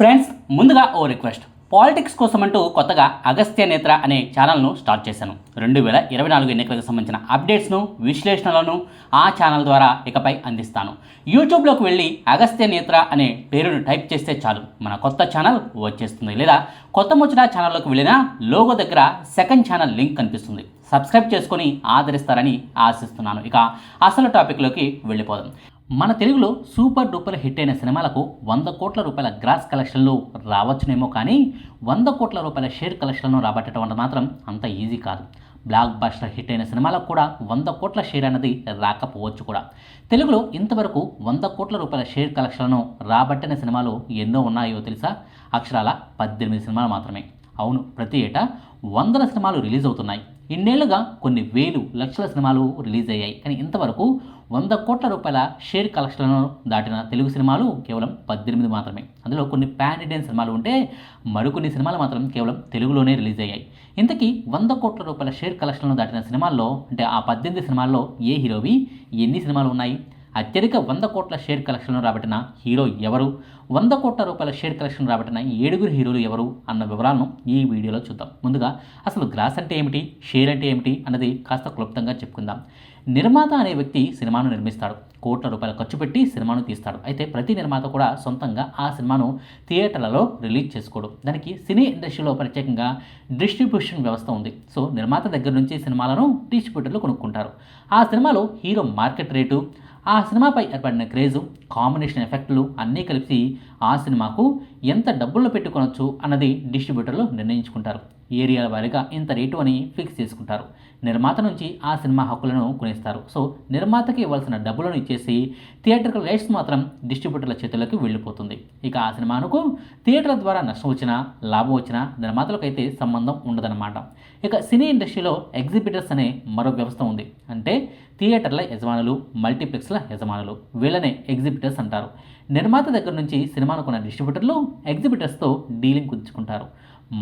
Friends ముందుగా ఓ request. Politics కోసం అంటూ కొత్తగా అగస్త్య నేత్ర అనే ఛానల్ను స్టార్ట్ చేశాను. రెండు వేల ఇరవై నాలుగు ఎన్నికలకు సంబంధించిన అప్డేట్స్ను విశ్లేషణలను ఆ ఛానల్ ద్వారా ఇకపై అందిస్తాను. యూట్యూబ్లోకి వెళ్ళి అగస్త్య నేత్ర అనే పేరును టైప్ చేస్తే చాలు. మన కొత్త ఛానల్ వచ్చేస్తుంది. లేదా కొత్త ముచ్చిన ఛానల్లోకి వెళ్ళినా లోగో దగ్గర సెకండ్ ఛానల్ లింక్ కనిపిస్తుంది. సబ్స్క్రైబ్ చేసుకొని ఆదరిస్తారని ఆశిస్తున్నాను. ఇక అసలు టాపిక్లోకి వెళ్ళిపోదాం. మన తెలుగులో సూపర్ డూపర్ హిట్ అయిన సినిమాలకు వంద కోట్ల రూపాయల గ్రాస్ కలెక్షన్లు రావచ్చునేమో కానీ వంద కోట్ల రూపాయల షేర్ కలెక్షన్లను రాబట్టడం అంటే మాత్రం అంత ఈజీ కాదు. బ్లాక్ బస్టర్ హిట్ అయిన సినిమాలకు కూడా వంద కోట్ల షేర్ అన్నది రాకపోవచ్చు కూడా. తెలుగులో ఇంతవరకు వంద కోట్ల రూపాయల షేర్ కలెక్షన్లను రాబట్టిన సినిమాలు ఎన్నో ఉన్నాయో తెలుసా? అక్షరాల పద్దెనిమిది సినిమాలు మాత్రమే. అవును ప్రతి ఏటా వందల సినిమాలు రిలీజ్ అవుతున్నాయి. ఇన్నేళ్ళుగా కొన్ని వేలు లక్షల సినిమాలు రిలీజ్ అయ్యాయి. కానీ ఇంతవరకు వంద కోట్ల రూపాయల షేర్ కలెక్షన్లను దాటిన తెలుగు సినిమాలు కేవలం పద్దెనిమిది మాత్రమే. అందులో కొన్ని పాన్ ఇండియన్ సినిమాలు ఉంటే మరికొన్ని సినిమాలు మాత్రం కేవలం తెలుగులోనే రిలీజ్ అయ్యాయి. ఇంతకీ వంద కోట్ల రూపాయల షేర్ కలెక్షన్లను దాటిన సినిమాల్లో అంటే ఆ పద్దెనిమిది సినిమాల్లో ఏ హీరోవి ఎన్ని సినిమాలు ఉన్నాయి? అత్యధిక వంద కోట్ల షేర్ కలెక్షన్లు రాబట్టిన హీరో ఎవరు? వంద కోట్ల రూపాయల షేర్ కలెక్షన్ రాబట్టిన ఏడుగురు హీరోలు ఎవరు? అన్న వివరాలను ఈ వీడియోలో చూద్దాం. ముందుగా అసలు గ్రాస్ అంటే ఏమిటి? షేర్ అంటే ఏమిటి? అన్నది కాస్త క్లుప్తంగా చెప్పుకుందాం. నిర్మాత అనే వ్యక్తి సినిమాను నిర్మిస్తాడు. కోట్ల రూపాయలు ఖర్చు పెట్టి సినిమాను తీస్తాడు. అయితే ప్రతి నిర్మాత కూడా సొంతంగా ఆ సినిమాను థియేటర్లలో రిలీజ్ చేసుకోడు. దానికి సినీ ఇండస్ట్రీలో ప్రత్యేకంగా డిస్ట్రిబ్యూషన్ వ్యవస్థ ఉంది. సో నిర్మాత దగ్గర నుంచి సినిమాలను డిస్ట్రిబ్యూటర్లు కొనుక్కుంటారు. ఆ సినిమాలో హీరో మార్కెట్ రేటు ఆ సినిమాపై ఏర్పడిన క్రేజు కాంబినేషన్ ఎఫెక్ట్లు అన్నీ కలిసి ఆ సినిమాకు ఎంత డబ్బులు పెట్టుకొనొచ్చు అన్నది డిస్ట్రిబ్యూటర్లు నిర్ణయించుకుంటారు. ఏరియాల వారీగా ఇంత రేటు అని ఫిక్స్ చేసుకుంటారు. నిర్మాత నుంచి ఆ సినిమా హక్కులను కొనేస్తారు. సో నిర్మాతకి ఇవ్వాల్సిన డబ్బులను ఇచ్చేసి థియేటర్కి రైట్స్ మాత్రం డిస్ట్రిబ్యూటర్ల చేతుల్లోకి వెళ్ళిపోతుంది. ఇక ఆ సినిమాకు థియేటర్ల ద్వారా నష్టం వచ్చినా లాభం వచ్చినా నిర్మాతలకైతే సంబంధం ఉండదన్నమాట. ఇక సినీ ఇండస్ట్రీలో ఎగ్జిబిటర్స్ అనే మరో వ్యవస్థ ఉంది. అంటే థియేటర్ల యజమానులు మల్టీప్లెక్స్ల యజమానులు. వీళ్ళనే ఎగ్జిబిటర్స్ అంటారు. నిర్మాత దగ్గర నుంచి సినిమాను కొన్న డిస్ట్రిబ్యూటర్లు ఎగ్జిబిటర్స్తో డీలింగ్ కుదుర్చుకుంటారు.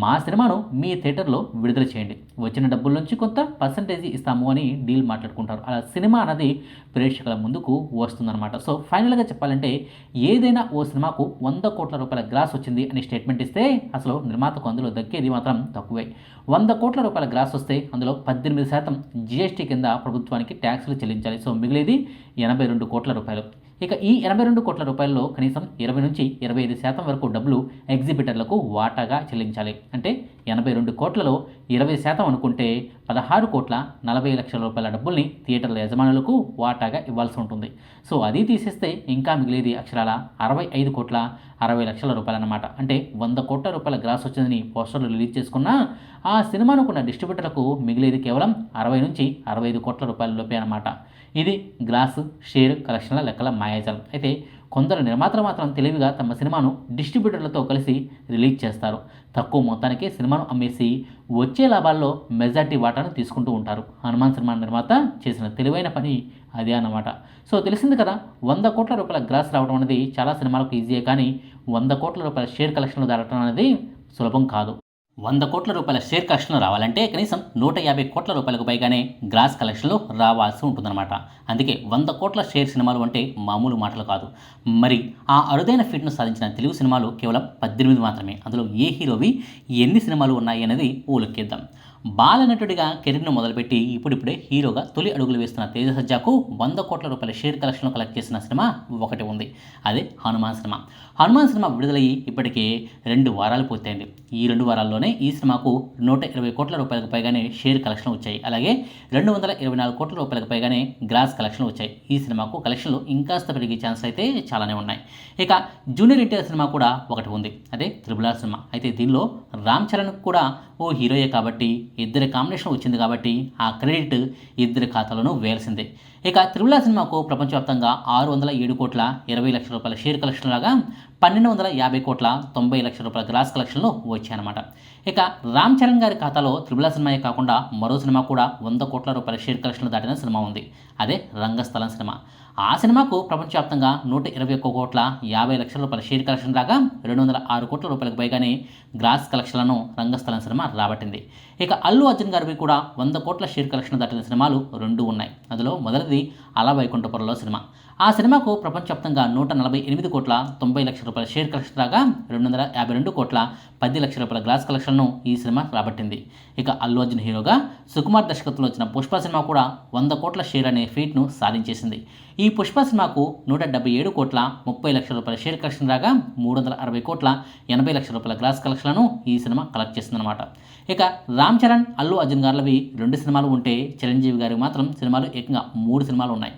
మా సినిమాను మీ థియేటర్లో విడుదల చేయండి. వచ్చిన డబ్బుల నుంచి కొంత పర్సంటేజ్ ఇస్తాము అని డీల్ మాట్లాడుకుంటారు. అలా సినిమా అన్నది ప్రేక్షకుల ముందుకు వస్తుందన్నమాట. సో ఫైనల్గా చెప్పాలంటే ఏదైనా ఓ సినిమాకు వంద కోట్ల రూపాయల గ్రాస్ వచ్చింది అని స్టేట్మెంట్ ఇస్తే అసలు నిర్మాతకు అందులో దక్కేది మాత్రం తక్కువే. వంద కోట్ల రూపాయల గ్రాస్ వస్తే అందులో పద్దెనిమిది శాతం జీఎస్టీ కింద ప్రభుత్వానికి ట్యాక్సులు చెల్లించాలి. సో మిగిలేది ఎనభై రెండు కోట్ల రూపాయలు. ఇక ఈ ఎనభై రెండు కోట్ల రూపాయల్లో కనీసం ఇరవై నుంచి ఇరవై ఐదు శాతం వరకు డబ్బులు ఎగ్జిబిటర్లకు వాటాగా చెల్లించాలి. అంటే ఎనభై రెండు కోట్లలో ఇరవై శాతం అనుకుంటే పదహారు కోట్ల నలభై లక్షల రూపాయల డబ్బుల్ని థియేటర్ల యజమానులకు వాటాగా ఇవ్వాల్సి ఉంటుంది. సో అది తీసేస్తే ఇంకా మిగిలేది అక్షరాల అరవై ఐదు కోట్ల అరవై లక్షల రూపాయలు అన్నమాట అంటే వంద కోట్ల రూపాయల గ్రాస్ వచ్చిందని పోస్టర్లు రిలీజ్ చేసుకున్నా ఆ సినిమానుకున్న డిస్ట్రిబ్యూటర్లకు మిగిలేది కేవలం అరవై నుంచి అరవై ఐదు కోట్ల రూపాయల లోపే అన్నమాట. ఇది గ్లాసు షేర్ కలెక్షన్ల లెక్కల మాయాజాలం. అయితే కొందరు నిర్మాతలు మాత్రం తెలివిగా తమ సినిమాను డిస్ట్రిబ్యూటర్లతో కలిసి రిలీజ్ చేస్తారు. తక్కువ మొత్తానికి సినిమాను అమ్మేసి వచ్చే లాభాల్లో మెజార్టీ వాటాను తీసుకుంటూ ఉంటారు. హనుమాన్ సినిమా నిర్మాత చేసిన తెలివైన పని అదే అన్నమాట. సో తెలిసింది కదా వంద కోట్ల రూపాయల గ్రాస్ రావడం అనేది చాలా సినిమాలకు ఈజీయే కానీ వంద కోట్ల రూపాయల షేర్ కలెక్షన్లు దాటడం అనేది సులభం కాదు. వంద కోట్ల రూపాయల షేర్ కలెక్షన్లు రావాలంటే కనీసం నూట యాభై కోట్ల రూపాయలకు పైగానే గ్రాస్ కలెక్షన్లు రావాల్సి ఉంటుందన్నమాట. అందుకే వంద కోట్ల షేర్ సినిమాలు అంటే మామూలు మాటలు కాదు. మరి ఆ అరుదైన ఫీట్ను సాధించిన తెలుగు సినిమాలు కేవలం పద్దెనిమిది మాత్రమే. అందులో ఏ హీరోవి ఎన్ని సినిమాలు ఉన్నాయి అనేది ఊలెక్కేద్దాం. బాలనటుడిగా కెరీర్ను మొదలుపెట్టి ఇప్పుడిప్పుడే హీరోగా తొలి అడుగులు వేస్తున్న తేజ సజ్జాకు వంద కోట్ల రూపాయల షేర్ కలెక్షన్లు కలెక్ట్ చేసిన సినిమా ఒకటి ఉంది. అదే హనుమాన్ సినిమా. హనుమాన్ సినిమా విడుదలయ్యి ఇప్పటికే రెండు వారాలు పూర్తయింది. ఈ రెండు వారాల్లోనే ఈ సినిమాకు నూట ఇరవై కోట్ల రూపాయలకు పైగానే షేర్ కలెక్షన్ వచ్చాయి. అలాగే రెండు వందల ఇరవై నాలుగు కోట్ల రూపాయలకు పైగానే గ్రాస్ కలెక్షన్లు వచ్చాయి. ఈ సినిమాకు కలెక్షన్లు ఇంకాస్త పెరిగే ఛాన్స్ అయితే చాలానే ఉన్నాయి. ఇక జూనియర్ ఎన్టీఆర్ సినిమా కూడా ఒకటి ఉంది. అదే త్రిబుల్ ఆర్ సినిమా. అయితే దీనిలో రామ్ చరణ్ కూడా ఓ హీరోయే కాబట్టి ఇద్దరి కాంబినేషన్ వచ్చింది కాబట్టి ఆ క్రెడిట్ ఇద్దరి ఖాతాలోనూ వేయాల్సిందే. ఇక త్రిబుల సినిమాకు ప్రపంచవ్యాప్తంగా ఆరు వందల ఏడు కోట్ల ఇరవై లక్షల రూపాయల షేర్ కలెక్షన్ లాగా పన్నెండు వందల యాభై కోట్ల తొంభై లక్షల రూపాయల గ్రాస్ కలెక్షన్లు వచ్చాయన్నమాట. ఇక రామ్ చరణ్ గారి ఖాతాలో త్రిబుల సినిమాయే కాకుండా మరో సినిమా కూడా వంద కోట్ల రూపాయల షేర్ కలెక్షన్లు దాటిన సినిమా ఉంది. అదే రంగస్థలం సినిమా. ఆ సినిమాకు ప్రపంచవ్యాప్తంగా నూట ఇరవై ఒక్క కోట్ల యాభై లక్షల రూపాయల షేర్ కలెక్షన్ రాగా రెండు వందల ఆరు కోట్ల రూపాయలకు పైగానే గ్రాస్ కలెక్షన్లను రంగస్థలం సినిమా రాబట్టింది. ఇక అల్లు అర్జున్ గారివి కూడా వంద కోట్ల షేర్ కలెక్షన్ దాటిన సినిమాలు రెండు ఉన్నాయి. అందులో మొదటిది అలా వైకుంఠపురంలో సినిమా. ఆ సినిమాకు ప్రపంచవ్యాప్తంగా నూట నలభై ఎనిమిది కోట్ల తొంభై లక్షల రూపాయల షేర్ కలెక్షన్ రాగా రెండు వందల యాభై రెండు కోట్ల పది లక్షల రూపాయల గ్లాస్ కలెక్షన్ను ఈ సినిమా రాబట్టింది. ఇక అల్లు అర్జున్ హీరోగా సుకుమార్ దర్శకత్వంలో వచ్చిన పుష్ప సినిమా కూడా వంద కోట్ల షేర్ అనే ఫీట్ను సాధించేసింది. ఈ పుష్ప సినిమాకు నూట డెబ్బై ఏడు కోట్ల ముప్పై లక్షల రూపాయల షేర్ కలెక్షన్ రాగా మూడు వందల అరవై కోట్ల ఎనభై లక్షల రూపాయల గ్లాస్ కలెక్షన్లను ఈ సినిమా కలెక్ట్ చేసిందనమాట ఇక రామ్ చరణ్ అల్లు అర్జున్ గారులవి రెండు సినిమాలు ఉంటే చిరంజీవి గారికి మాత్రం సినిమాలు ఏకంగా మూడు సినిమాలు ఉన్నాయి.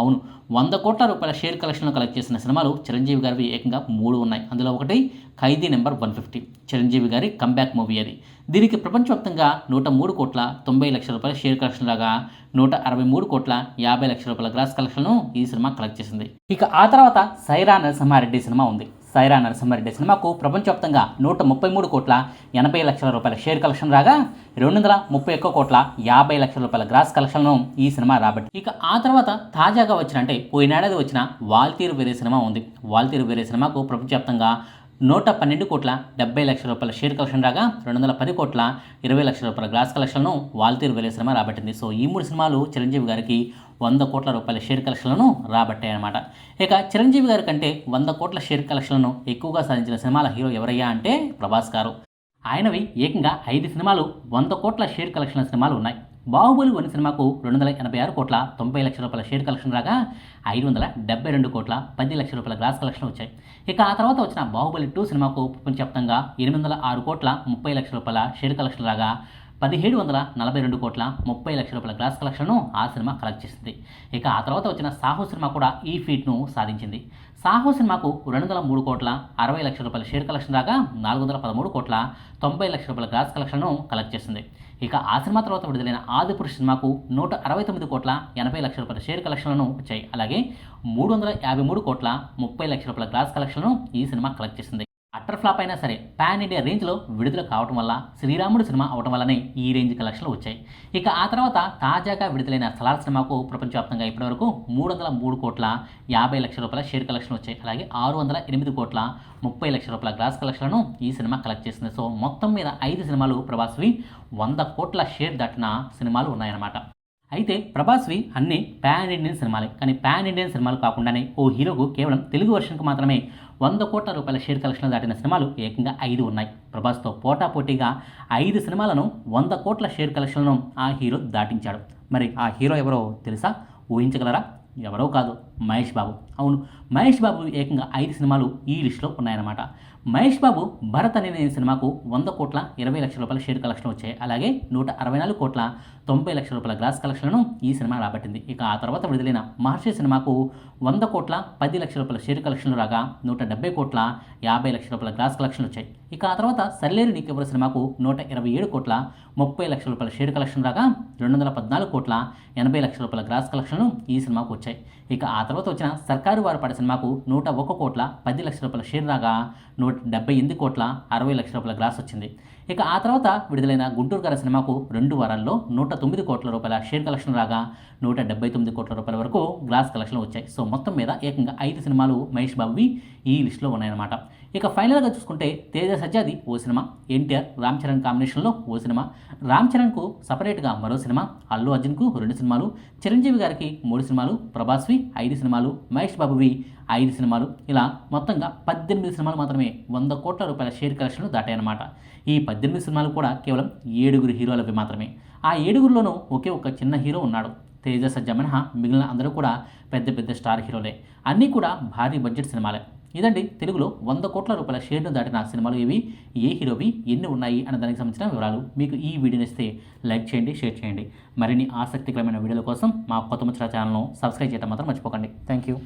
అవును. వంద కోట్ల రూపాయల షేర్ కలెక్షన్లు కలెక్ట్ చేసిన సినిమాలు చిరంజీవి గారివి ఏకంగా మూడు ఉన్నాయి. అందులో ఒకటి ఖైదీ నెంబర్ వన్ ఫిఫ్టీ. చిరంజీవి గారి కంబ్యాక్ మూవీ అది. దీనికి ప్రపంచవ్యాప్తంగా నూట మూడు కోట్ల తొంభై లక్షల రూపాయల షేర్ కలెక్షన్ లాగా నూట అరవై మూడు కోట్ల యాభై లక్షల రూపాయల గ్రాస్ కలెక్షన్ను ఈ సినిమా కలెక్ట్ చేసింది. ఇక ఆ తర్వాత సైరా నరసింహారెడ్డి సినిమా ఉంది. సైరా నరసింహారెడ్డి సినిమాకు ప్రపంచవ్యాప్తంగా నూట ముప్పై మూడు కోట్ల ఎనభై లక్షల రూపాయల షేర్ కలెక్షన్ రాగా రెండు వందల ముప్పై ఒక్క కోట్ల యాభై లక్షల రూపాయల గ్రాస్ కలెక్షన్ను ఈ సినిమా రాబట్టి. ఇక ఆ తర్వాత తాజాగా వచ్చిన అంటే పోయినేడాది వచ్చిన వాల్తీరు వేరే సినిమా ఉంది. వాల్తీరు వేరే సినిమాకు ప్రపంచవ్యాప్తంగా నూట పన్నెండు కోట్ల డెబ్బై లక్షల రూపాయల షేర్ కలెక్షన్ రాగా రెండు వందల పది కోట్ల ఇరవై లక్షల రూపాయల గ్లాస్ కలెక్షన్ను వాల్తీరు వెళ్ళే సినిమా రాబట్టింది. సో ఈ మూడు సినిమాలు చిరంజీవి గారికి వంద కోట్ల రూపాయల షేర్ కలెక్షన్లను రాబట్టాయి అనమాట ఇక చిరంజీవి గారి కంటే వంద కోట్ల షేర్ కలెక్షన్లను ఎక్కువగా సాధించిన సినిమాల హీరో ఎవరయ్యా అంటే ప్రభాస్ గారు. ఆయనవి ఏకంగా ఐదు సినిమాలు వంద కోట్ల షేర్ కలెక్షన్ల సినిమాలు ఉన్నాయి. బాహుబలి వన్ సినిమాకు రెండు వందల ఎనభై ఆరు కోట్ల తొంభై లక్షల రూపాయల షేర్ కలెక్షన్ రాగా ఐదు వందల డెబ్బై రెండు కోట్ల పది లక్షల రూపాయల గ్రాస్ కలెక్షన్ వచ్చాయి. ఇక ఆ తర్వాత వచ్చిన బాహుబలి టూ సినిమాకు ప్రపంచవ్యాప్తంగా ఎనిమిది వందల ఆరు కోట్ల ముప్పై లక్షల రూపాయల షేర్ కలెక్షన్ రాగా పదిహేడు వందల నలభై రెండు కోట్ల ముప్పై లక్షల రూపాయల గ్రాస్ కలెక్షన్ను ఆ సినిమా కలెక్ట్ చేసింది. ఇక ఆ తర్వాత వచ్చిన సాహో సినిమా కూడా ఈ ఫీట్ను సాధించింది. సాహో సినిమాకు రెండు వందల మూడు కోట్ల అరవై లక్షల రూపాయల షేర్ కలెక్షన్ రాగా నాలుగు వందల పదమూడు కోట్ల తొంభై లక్షల రూపాయల గ్రాస్ కలెక్షన్ను కలెక్ట్ చేసింది. ఇక ఆ సినిమా తర్వాత విడుదలైన ఆదిపురుష్ సినిమాకు నూట అరవై తొమ్మిది కోట్ల ఎనభై లక్షల రూపాయల షేర్ కలెక్షన్లను వచ్చాయి. అలాగే మూడు వందల యాభై మూడు కోట్ల ముప్పై లక్షల రూపాయల గ్రాస్ కలెక్షన్లను ఈ సినిమా కలెక్ట్ చేసింది. అట్టర్ ఫ్లాప్ అయినా సరే పాన్ ఇండియా రేంజ్లో విడుదల కావటం వల్ల శ్రీరాముడు సినిమా అవటం వల్లనే ఈ రేంజ్ కలెక్షన్లు వచ్చాయి. ఇక ఆ తర్వాత తాజాగా విడుదలైన సలార్ సినిమాకు ప్రపంచవ్యాప్తంగా ఇప్పటివరకు మూడు వందల మూడు కోట్ల యాభై లక్షల రూపాయల షేర్ కలెక్షన్ వచ్చాయి. అలాగే ఆరు వందల ఎనిమిది కోట్ల ముప్పై లక్షల రూపాయల గ్రాస్ కలెక్షన్లను ఈ సినిమా కలెక్ట్ చేసింది. సో మొత్తం మీద ఐదు సినిమాలు ప్రభాస్వి వంద కోట్ల షేర్ దాటిన సినిమాలు ఉన్నాయన్నమాట. అయితే ప్రభాస్వి అన్ని పాన్ ఇండియన్ సినిమాలే. కానీ పాన్ ఇండియన్ సినిమాలు కాకుండానే ఓ హీరోకు కేవలం తెలుగు వర్షన్కు మాత్రమే వంద కోట్ల రూపాయల షేర్ కలెక్షన్లు దాటిన సినిమాలు ఏకంగా ఐదు ఉన్నాయి. ప్రభాస్తో పోటాపోటీగా ఐదు సినిమాలను వంద కోట్ల షేర్ కలెక్షన్లను ఆ హీరో దాటించాడు. మరి ఆ హీరో ఎవరో తెలుసా? ఊహించగలరా? ఎవరో కాదు. మహేష్ బాబు. అవును మహేష్ బాబు ఏకంగా ఐదు సినిమాలు ఈ లిస్టులో ఉన్నాయన్నమాట. మహేష్ బాబు భరత్ అనే సినిమాకు వంద కోట్ల ఇరవై లక్షల రూపాయల షేర్ కలెక్షన్ వచ్చాయి. అలాగే నూట అరవై నాలుగు కోట్ల తొంభై లక్షల రూపాయల గ్రాస్ కలెక్షన్లను ఈ సినిమా రాబట్టింది. ఇక ఆ తర్వాత విడుదలైన మహర్షి సినిమాకు వంద కోట్ల పది లక్షల రూపాయల షేర్ కలెక్షన్లు రాగా నూట డెబ్బై కోట్ల యాభై లక్షల రూపాయల గ్రాస్ కలెక్షన్లు వచ్చాయి. ఇక ఆ తర్వాత సర్లేరు నీకెవరు సినిమాకు నూట ఇరవై ఏడు కోట్ల ముప్పై లక్షల రూపాయల షేర్ కలెక్షన్ రాగా రెండు వందల పద్నాలుగు కోట్ల ఎనభై లక్షల రూపాయల గ్రాస్ కలెక్షన్లు ఈ సినిమాకు వచ్చాయి. ఇక ఆ తర్వాత వచ్చిన సర్కారు వారు పడే సినిమాకు నూట ఒక్క కోట్ల పది లక్షల రూపాయల షేర్ రాగా నూట డెబ్బై ఎనిమిది కోట్ల అరవై లక్షల రూపాయల గ్రాస్ వచ్చింది. ఇక ఆ తర్వాత విడుదలైన గుంటూరు గారి సినిమాకు రెండు వారాల్లో నూట తొమ్మిది కోట్ల రూపాయల షేర్ కలెక్షన్ రాగా నూట డెబ్బై తొమ్మిది కోట్ల రూపాయల వరకు గ్లాస్ కలెక్షన్లు వచ్చాయి. సో మొత్తం మీద ఏకంగా ఐదు సినిమాలు మహేష్ బాబువి ఈ లిస్టులో ఉన్నాయన్నమాట. ఇక ఫైనల్గా చూసుకుంటే తేజ సజ్జాది ఓ సినిమా ఎన్టీఆర్ రామ్ చరణ్ కాంబినేషన్లో ఓ సినిమా రామ్ చరణ్కు సపరేట్గా మరో సినిమా అల్లు అర్జున్కు రెండు సినిమాలు చిరంజీవి గారికి మూడు సినిమాలు ప్రభాస్వి ఐదు సినిమాలు మహేష్ బాబువి ఐదు సినిమాలు ఇలా మొత్తంగా పద్దెనిమిది సినిమాలు మాత్రమే వంద కోట్ల రూపాయల షేర్ కలెక్షన్లు దాటాయన్నమాట. ఈ పద్దెనిమిది సినిమాలు కూడా కేవలం ఏడుగురు హీరోలవి మాత్రమే. ఆ ఏడుగురిలోనూ ఒకే ఒక చిన్న హీరో ఉన్నాడు. తేజ సజ్జ మినహా మిగిలిన అందరూ కూడా పెద్ద పెద్ద స్టార్ హీరోలే. అన్నీ కూడా భారీ బడ్జెట్ సినిమాలే. ఇదండి తెలుగులో వంద కోట్ల రూపాయల షేర్ను దాటిన సినిమాలు ఇవి ఏ హీరోవి ఎన్ని ఉన్నాయి అనే దానికి సంబంధించిన వివరాలు మీకు ఈ వీడియో ఇస్తే లైక్ చేయండి షేర్ చేయండి. మరిన్ని ఆసక్తికరమైన వీడియోల కోసం మా కొత్త ముచ్చట ఛానల్ను సబ్స్క్రైబ్ చేయడం మాత్రం మర్చిపోకండి. Thank you.